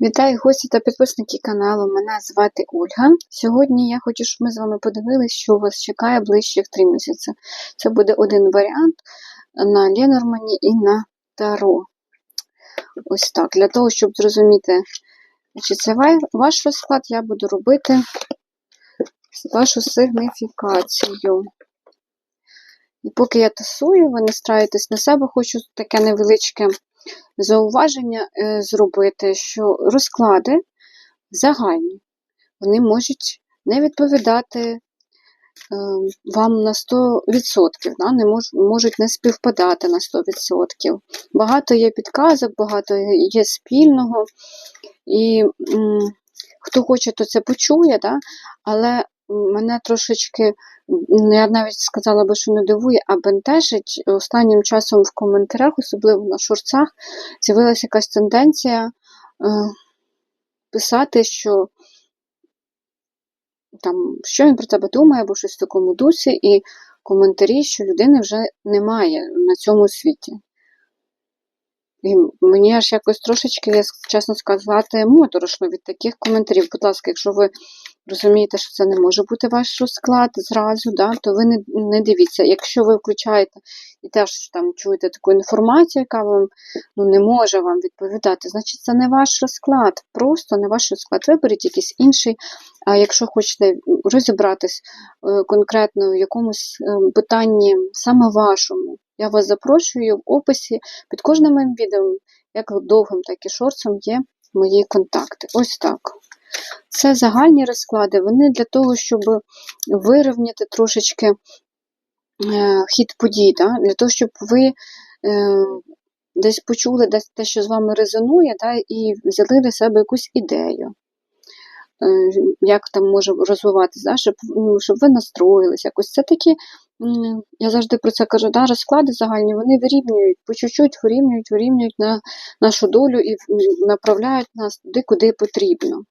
Вітаю гості та підписники каналу. Мене звати Ольга. Сьогодні я хочу, щоб ми з вами подивилися, що вас чекає ближчих три місяці. Це буде один варіант на Ленормані і на Таро. Ось так. Для того, щоб зрозуміти, чи це ваш розклад, я буду робити вашу сигніфікацію. І поки я тасую, ви настраєтесь на себе, хочу таке невеличке зауваження е, зробити, що розклади загальні, вони можуть не відповідати е, вам на 100%, да? не мож, можуть не співпадати на 100%. Багато є підказок, багато є спільного. І м, хто хоче, то це почує, да? але мене трошечки, я навіть сказала би, що не дивує, а бентежить останнім часом в коментарях, особливо на шорцах, з'явилася якась тенденція е, писати, що там, що він про тебе думає, або щось в такому дусі, і коментарі, що людини вже немає на цьому світі. І мені аж якось трошечки, я чесно сказати, моторошно від таких коментарів. Будь ласка, якщо ви розумієте, що це не може бути ваш розклад зразу, да, то ви не не дивіться. Якщо ви включаєте і теж там чуєте таку інформацію, яка вам ну, не може вам відповідати, значить це не ваш розклад, просто не ваш розклад. Виберіть якийсь інший. А якщо хочете розібратись е, конкретно в якомусь е, питанні саме вашому, я вас запрошую в описі під кожним моїм відео, як довгим, так і шорцем, є мої контакти. Ось так. Це загальні розклади, вони для того, щоб вирівняти трошечки е, хід подій, да? для того, щоб ви е, десь почули десь те, що з вами резонує, да? і взяли для себе якусь ідею. Е, як там може розвиватися, да? щоб ну, щоб ви настроїлись якось. Це такі, я завжди про це кажу, да? розклади загальні, вони вирівнюють, по чуть-чуть вирівнюють, вирівнюють на нашу долю і направляють нас туди, куди потрібно.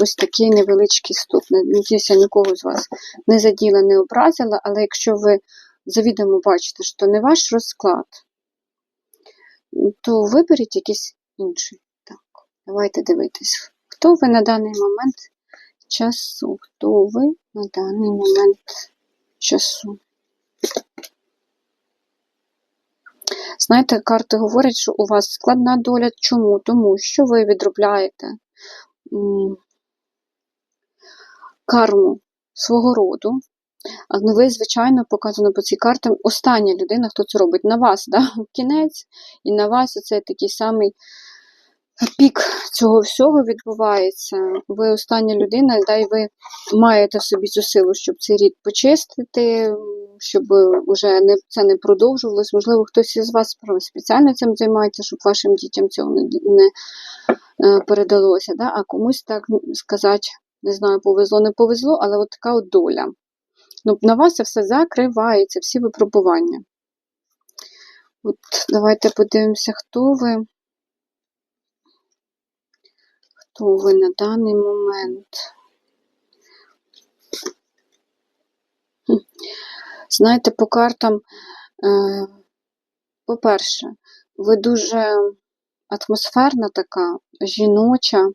Ось такий невеличкий ступ. Надіюся, нікого з вас не заділа, не образила, але якщо ви завідомо бачите, що не ваш розклад, то виберіть якийсь інший. Так, давайте дивитись. Хто ви на даний момент часу? Хто ви на даний момент часу? Знаєте, карти говорять, що у вас складна доля. Чому? Тому що ви відробляєте карму свого роду. Але ви, звичайно, показано по цій карті остання людина, хто це робить. На вас, да? кінець, і на вас це такий самий пік цього всього відбувається. Ви остання людина, да, і ви маєте собі цю силу, щоб цей рід почистити, щоб вже не, це не продовжувалось. Можливо, хтось із вас спеціально цим займається, щоб вашим дітям цього не, не е, передалося. Да? А комусь так сказати. Не знаю, повезло, не повезло, але от така от доля. Ну, На вас це все закривається, всі випробування. От Давайте подивимося, хто ви. Хто ви на даний момент? Знаєте, по картам, е, по-перше, ви дуже атмосферна така, жіноча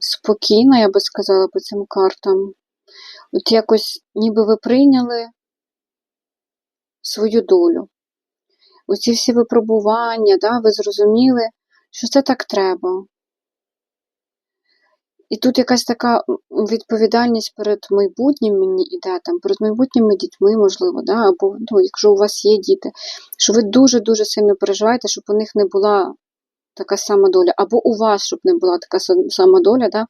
спокійна, я би сказала, по цим картам. От якось ніби ви прийняли свою долю. Оці всі випробування, да, ви зрозуміли, що це так треба. І тут якась така відповідальність перед майбутнім мені іде, там, перед майбутніми дітьми, можливо, да, або ну, якщо у вас є діти, що ви дуже-дуже сильно переживаєте, щоб у них не була така сама доля, або у вас, щоб не була така сама доля, да,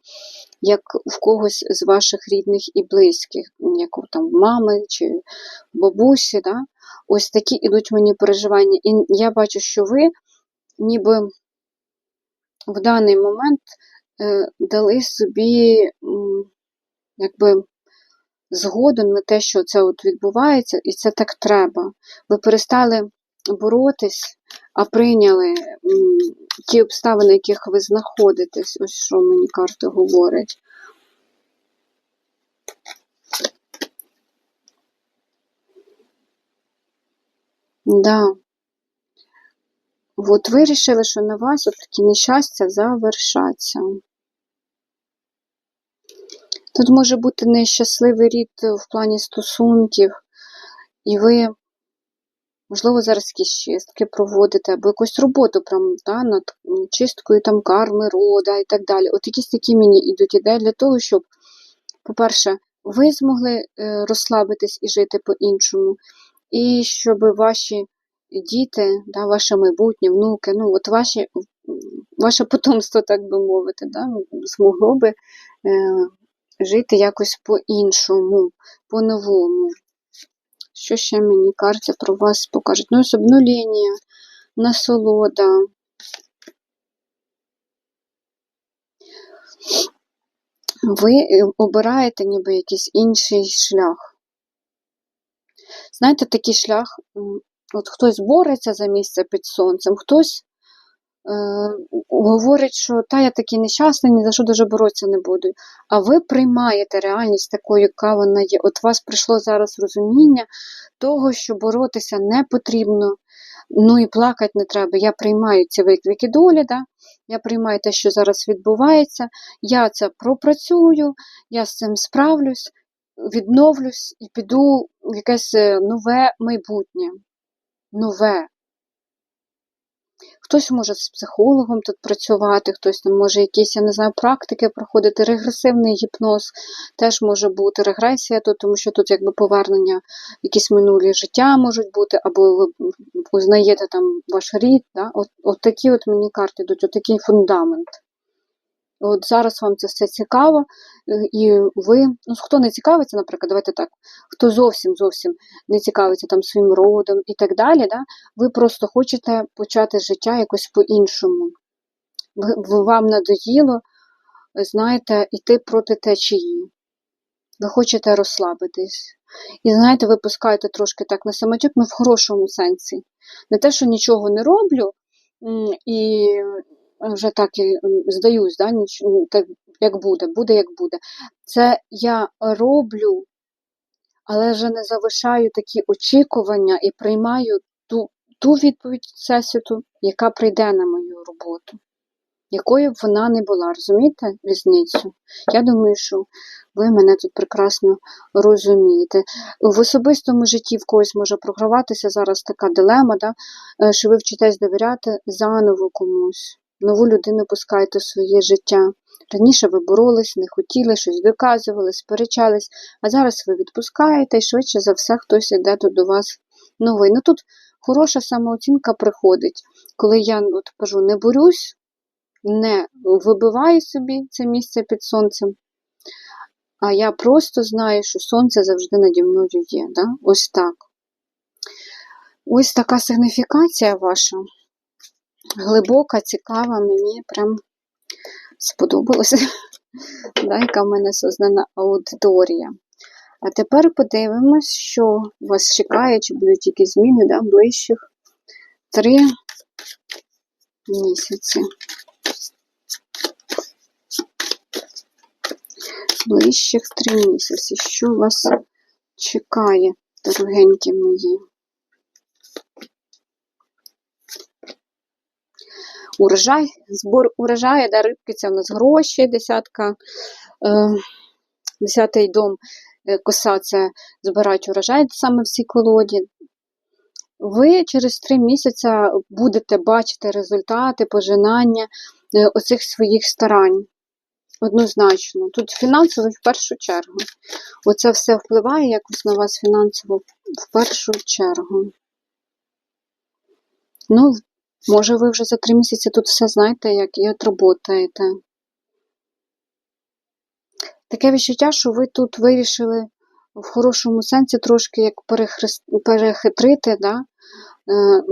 як в когось з ваших рідних і близьких, як у там мами чи бабусі. Да? Ось такі ідуть мені переживання. І я бачу, що ви ніби в даний момент е, дали собі якби згоду на те, що це от відбувається, і це так треба. Ви перестали боротись, а прийняли ті обставини, в яких ви знаходитесь, ось що мені карти говорять. Да. От вирішили, що на вас от такі нещастя завершаться. Тут може бути нещасливий рід в плані стосунків, і ви, можливо, зараз якісь чистки проводите, або якусь роботу прям, да, над чисткою там карми, рода і так далі. От якісь такі мені йдуть ідеї для того, щоб, по-перше, ви змогли е, розслабитись і жити по-іншому, і щоб ваші діти, да, ваше майбутнє, внуки, ну, от ваші, ваше потомство, так би мовити, да, змогло би. Е, жити якось по-іншому, по-новому. Що ще мені карти про вас покажуть? Ну, ось обнуління, насолода. Ви обираєте ніби якийсь інший шлях. Знаєте, такий шлях, от хтось бореться за місце під сонцем, хтось говорить, що та я такий нещасний, ні за що дуже боротися не буду. А ви приймаєте реальність такою, яка вона є. От вас прийшло зараз розуміння того, що боротися не потрібно, ну і плакати не треба. Я приймаю ці виклики долі, да? я приймаю те, що зараз відбувається, я це пропрацюю, я з цим справлюсь, відновлюсь і піду в якесь е, нове майбутнє. Нове. Хтось може з психологом тут працювати, хтось там може якісь, я не знаю, практики проходити, регресивний гіпноз теж може бути, регресія тут, тому що тут якби повернення, якісь минулі життя можуть бути, або ви узнаєте там ваш рід. Да? От, от такі от мені карти йдуть, от такий фундамент. От зараз вам це все цікаво, е, і ви, ну хто не цікавиться, наприклад, давайте так, хто зовсім зовсім не цікавиться там своїм родом і так далі, да, ви просто хочете почати життя якось по-іншому. Вам надоїло, знаєте, йти проти течії. Ви хочете розслабитись. І, знаєте, ви пускаєте трошки так на самотюк, ну в хорошому сенсі. Не те, що нічого не роблю, і вже так і здаюсь, да, нічого, так як буде, буде, як буде. Це я роблю, але вже не залишаю такі очікування і приймаю ту ту відповідь Всесвіту, яка прийде на мою роботу, якою б вона не була. Розумієте різницю? Я думаю, що ви мене тут прекрасно розумієте. В особистому житті в когось може програватися зараз така дилема, да, е, що ви вчитесь довіряти заново комусь нову людину пускаєте у своє життя. Раніше ви боролись, не хотіли, щось доказували, сперечались, а зараз ви відпускаєте і швидше за все хтось йде тут до вас новий. Ну тут хороша самооцінка приходить, коли я от кажу, не борюсь, не вибиваю собі це місце під сонцем, а я просто знаю, що сонце завжди наді мною є. Да? Ось так. Ось така сигніфікація ваша глибока, цікава, мені прям сподобалося, яка в мене сознана аудиторія. А тепер подивимось, що вас чекає, чи будуть якісь зміни да, ближчих три місяці. Ближчих три місяці. Що вас чекає, дорогенькі мої? Урожай, збор урожаю, да, рибки це в нас гроші, десятка, е, десятий дом, е, коса це збирають урожай саме в цій колоді. Ви через три місяці будете бачити результати, пожинання е, оцих своїх старань. Однозначно. Тут фінансово в першу чергу. Оце все впливає якось на вас фінансово в першу чергу. Ну, Може, ви вже за три місяці тут все знаєте, як і отработаєте. Таке відчуття, що ви тут вирішили в хорошому сенсі трошки як перехитрити да, е,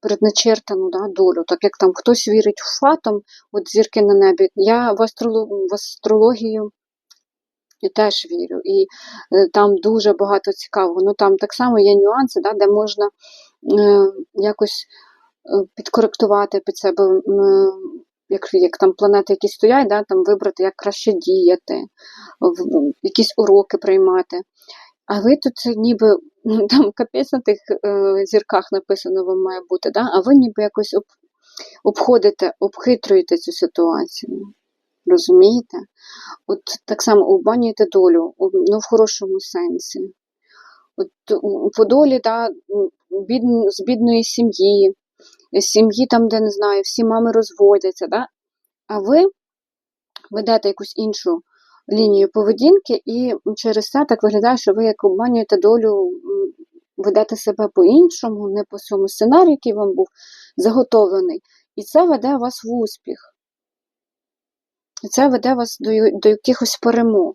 предначертану да, долю, так як там хтось вірить в фатом, от зірки на небі. Я в, астролог, в астрологію теж вірю. І е, там дуже багато цікавого. Ну там так само є нюанси, да, де можна е, якось підкоректувати під себе, як як там планети, які стоять, да, там вибрати, як краще діяти, якісь уроки приймати. А ви тут ніби ну, там капець на тих е, зірках написано вам має бути, да? а ви ніби якось об, обходите, обхитрюєте цю ситуацію. Розумієте? От так само обманюєте долю, ну в хорошому сенсі. От по долі, да, бід, з бідної сім'ї, сім'ї там, де не знаю, всі мами розводяться, да? а ви ведете якусь іншу лінію поведінки, і через це так виглядає, що ви як обманюєте долю, ведете себе по-іншому, не по цьому сценарію, який вам був заготовлений. І це веде вас в успіх. І це веде вас до, до якихось перемог.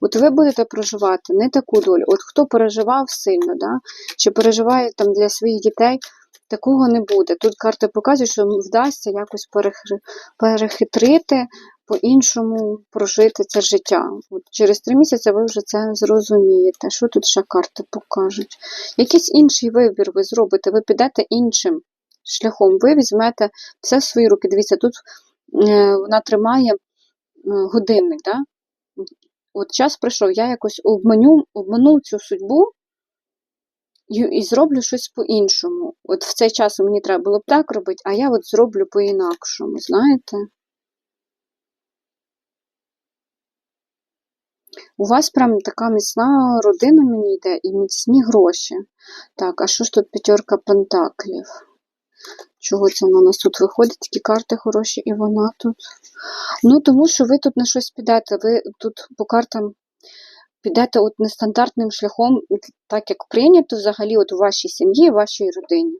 От ви будете проживати не таку долю. От хто переживав сильно, да? чи переживає там для своїх дітей, такого не буде. Тут карти показують, що вдасться якось перехитрити, по-іншому прожити це життя. От через три місяці ви вже це зрозумієте. Що тут ще карти покажуть? Якийсь інший вибір ви зробите, ви підете іншим шляхом. Ви візьмете все в свої руки. Дивіться, тут е, вона тримає е, годинник. Да? От час прийшов, я якось обманю, обману цю судьбу і, зроблю щось по-іншому. От в цей час мені треба було б так робити, а я от зроблю по-інакшому, знаєте? У вас прям така міцна родина мені йде і міцні гроші. Так, а що ж тут п'ятерка пентаклів? Чого це вона у нас тут виходить? Такі карти хороші, і вона тут. Ну, тому що ви тут на щось підете. Ви тут по картам підете от нестандартним шляхом, так як прийнято взагалі от у вашій сім'ї, вашій родині.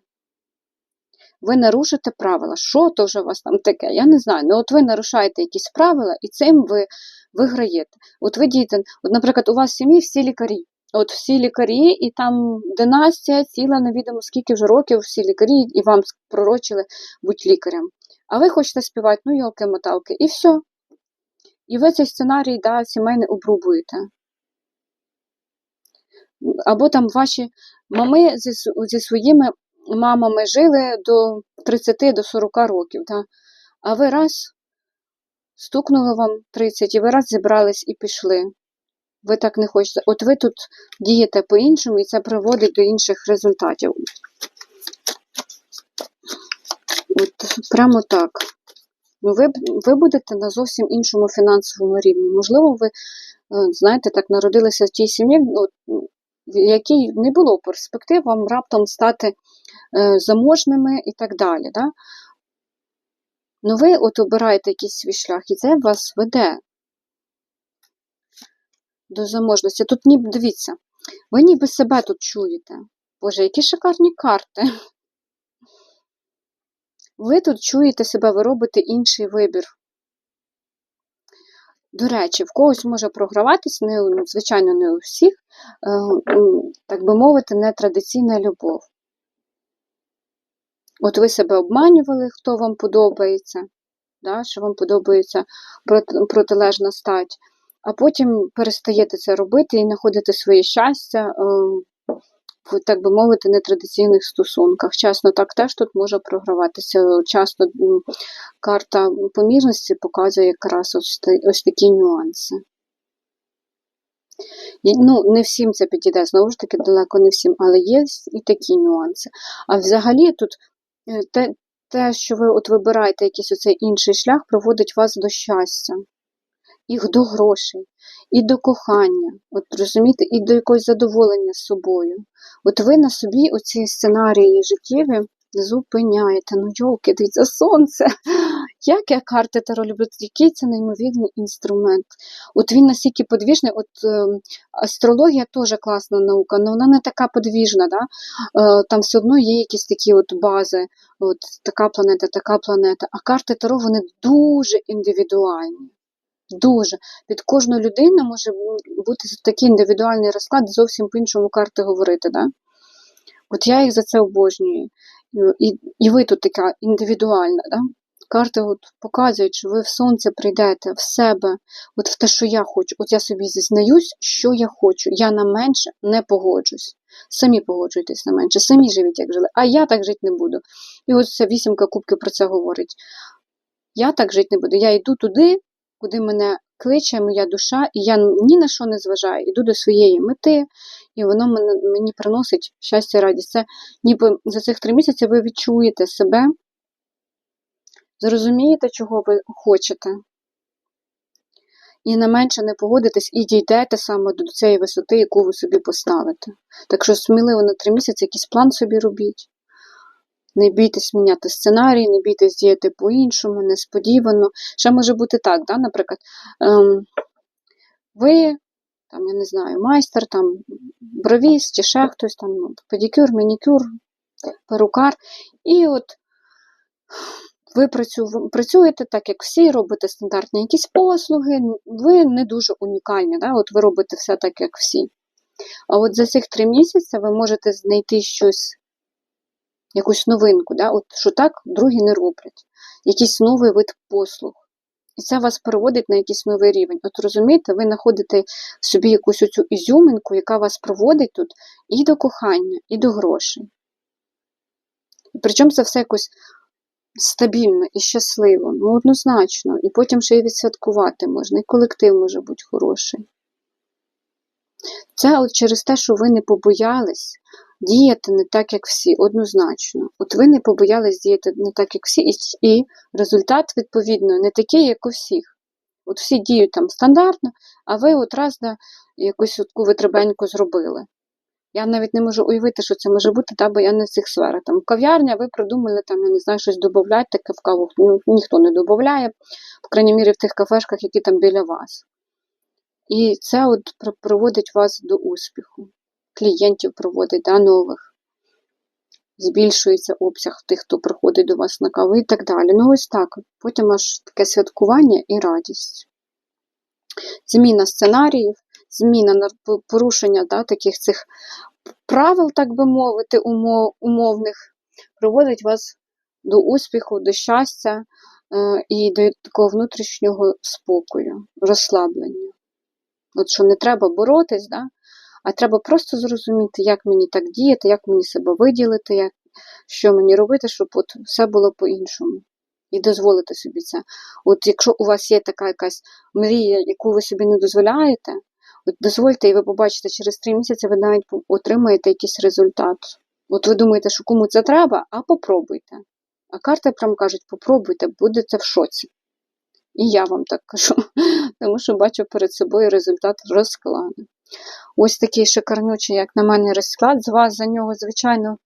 Ви нарушите правила. Що то вже у вас там таке? Я не знаю. Ну, от ви нарушаєте якісь правила, і цим ви виграєте. От ви діти, от, наприклад, у вас в сім'ї всі лікарі. От всі лікарі, і там династія ціла, невідомо скільки вже років всі лікарі, і вам пророчили бути лікарем. А ви хочете співати, ну, йолки-моталки, і все. І ви цей сценарій да, сімейний обрубуєте. Або там ваші мами зі, зі своїми мамами жили до 30 до 40 років, да? а ви раз стукнуло вам 30, і ви раз зібрались і пішли. Ви так не хочете. От ви тут дієте по-іншому, і це приводить до інших результатів. От прямо так. Ну, ви, ви будете на зовсім іншому фінансовому рівні. Можливо, ви, е, знаєте, так народилися в тій сім'ї, в якій не було перспектив вам раптом стати е, заможними і так далі. Да? Ну, ви от обираєте якийсь свій шлях, і це вас веде до заможності. Тут ніби дивіться, ви ніби себе тут чуєте. Боже, які шикарні карти. Ви тут чуєте себе, ви робите інший вибір. До речі, в когось може програватись, не, звичайно, не у всіх, е, так би мовити, нетрадиційна любов. От ви себе обманювали, хто вам подобається, да, що вам подобається протилежна стать, а потім перестаєте це робити і знаходите своє щастя е, в, так би мовити, нетрадиційних стосунках. Часно так теж тут може програватися. Часто карта помірності показує якраз ось, ось такі нюанси. Ну, не всім це підійде, знову ж таки, далеко не всім, але є і такі нюанси. А взагалі тут е, те, те, що ви от вибираєте якийсь оцей інший шлях, проводить вас до щастя, і до грошей, і до кохання, от розумієте, і до якогось задоволення з собою. От ви на собі оці сценарії життєві зупиняєте. Ну, йолки, дивіться, сонце. Як я карти Таро люблю, який це неймовірний інструмент. От він настільки подвіжний, от е, астрологія теж класна наука, але вона не така подвіжна. Да? Е, там все одно є якісь такі от бази, от така планета, така планета. А карти Таро вони дуже індивідуальні. Дуже. Під кожну людину може бути такий індивідуальний розклад, зовсім по-іншому карти говорити. Да? От я їх за це обожнюю. І, і ви тут така індивідуальна. Да? Карти от показують, що ви в сонце прийдете в себе, от в те, що я хочу. От я собі зізнаюсь, що я хочу. Я на менше не погоджусь. Самі погоджуйтесь на менше, самі живіть, як жили, а я так жити не буду. І ось ця вісімка кубків про це говорить. Я так жити не буду. Я йду туди, куди мене кличе моя душа, і я ні на що не зважаю, іду до своєї мети, і воно мені приносить щастя радість. Це ніби за цих три місяці ви відчуєте себе, зрозумієте, чого ви хочете. І не менше не погодитесь і дійдете саме до цієї висоти, яку ви собі поставите. Так що сміливо на три місяці якийсь план собі робіть. Не бійтесь міняти сценарій, не бійтесь діяти по-іншому, несподівано. Ще може бути так, да, наприклад, ем, ви, там, я не знаю, майстер, там, бровіст чи ще хтось, там, педикюр, манікюр, перукар. І от ви працю- працюєте так, як всі, робите стандартні якісь послуги, ви не дуже унікальні, да? от ви робите все так, як всі. А от за цих три місяці ви можете знайти щось, якусь новинку, да? от, що так другі не роблять, якийсь новий вид послуг. І це вас переводить на якийсь новий рівень. От розумієте, ви знаходите в собі якусь оцю ізюминку, яка вас проводить тут і до кохання, і до грошей. Причому це все якось стабільно і щасливо, ну однозначно. І потім ще й відсвяткувати можна, і колектив може бути хороший. Це от через те, що ви не побоялись діяти не так, як всі, однозначно. От ви не побоялись діяти не так, як всі, і, результат, відповідно, не такий, як у всіх. От всі діють там стандартно, а ви от раз да, якусь таку витребеньку зробили. Я навіть не можу уявити, що це може бути, та, бо я не в цих сферах. Там кав'ярня, ви придумали, там, я не знаю, щось додати, таке в каву ну, ніхто не додає, по крайній мірі в тих кафешках, які там біля вас. І це от приводить вас до успіху. Клієнтів проводить, да, нових. Збільшується обсяг тих, хто приходить до вас на каву і так далі. Ну, ось так. Потім аж таке святкування і радість. Зміна сценаріїв, зміна порушення да, таких цих правил, так би мовити, умов, умовних, приводить вас до успіху, до щастя е, і до такого внутрішнього спокою, розслаблення. От що не треба боротись, да? А треба просто зрозуміти, як мені так діяти, як мені себе виділити, як, що мені робити, щоб от все було по-іншому. І дозволити собі це. От якщо у вас є така якась мрія, яку ви собі не дозволяєте, от дозвольте, і ви побачите, через три місяці ви навіть отримаєте якийсь результат. От ви думаєте, що кому це треба, а попробуйте. А карти прям кажуть, попробуйте, будете в шоці. І я вам так кажу, тому що бачу перед собою результат розкладу. Ось такий шикарнючий, як на мене, розклад. З вас за нього, звичайно,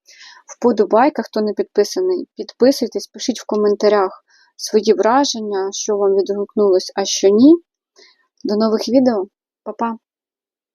вподобайка. Хто не підписаний, підписуйтесь, пишіть в коментарях свої враження, що вам відгукнулось, а що ні. До нових відео. Па-па!